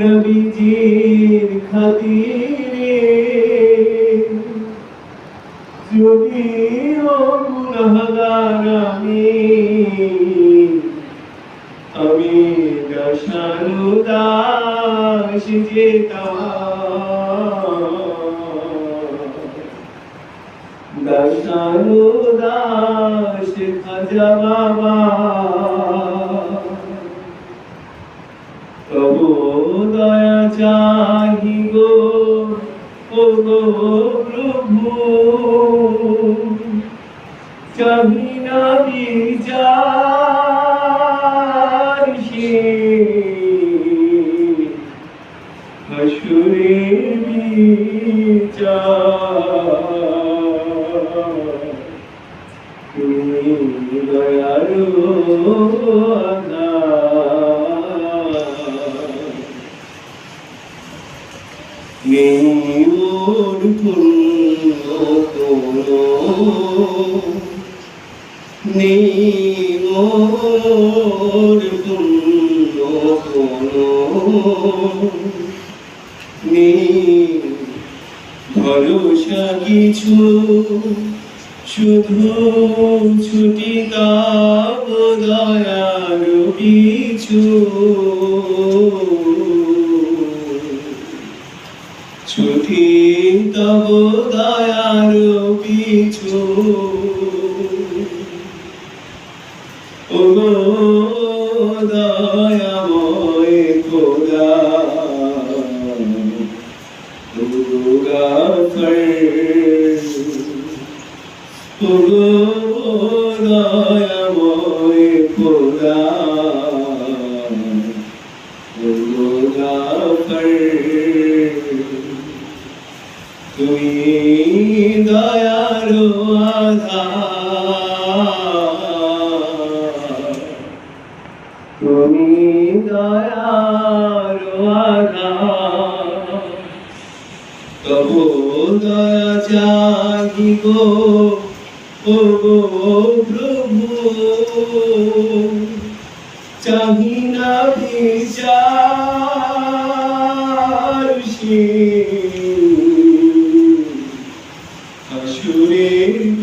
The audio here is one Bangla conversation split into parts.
নবীজির খাতিরে। যদিও গুণাগার আমি আমি দশানুদাস যেতাম দশানুদাস খাজা বাবা। তবু দয়া চাহি গো, ও গো প্রভু। চাহি না বিচার সে। হাসুরের বিচার। তুমি দয়ালু ভরসা কিছু শুধু ছুটি কাব দয়ার পিছু ছুটি তব দয়ার পিছু। ও গো দয়াময় খোদা দুর্গা দয়াময় তুমি দয়ারো তবু দয়া গো ও প্রভু। চাহি না বিচার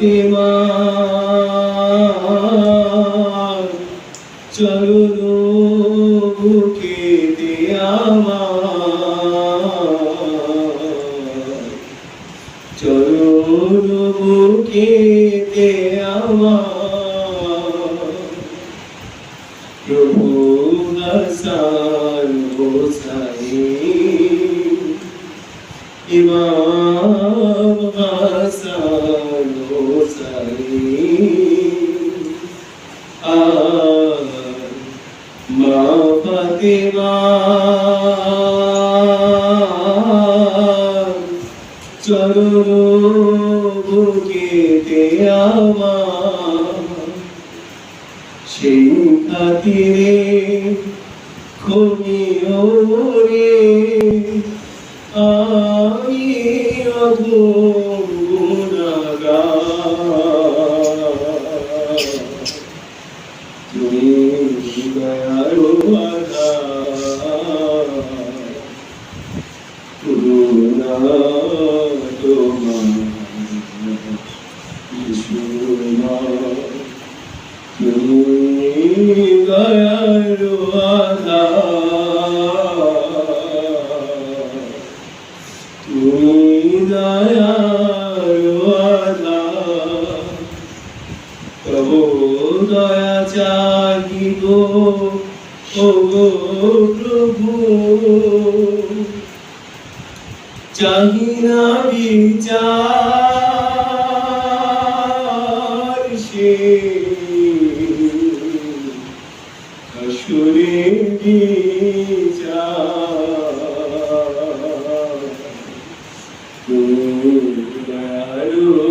ফাতিমা চলো বুকে আমার চলো বুকে আমার প্রভু হাসান হোসাইন ইমাম চরণ বুকেতে আমার সেই খাতিরে খমিও রে। আমি অগুণাগার দয়া চাহি গো ও প্রভু চাহি না বিচার সে আসুরে Ooh, ooh, ooh,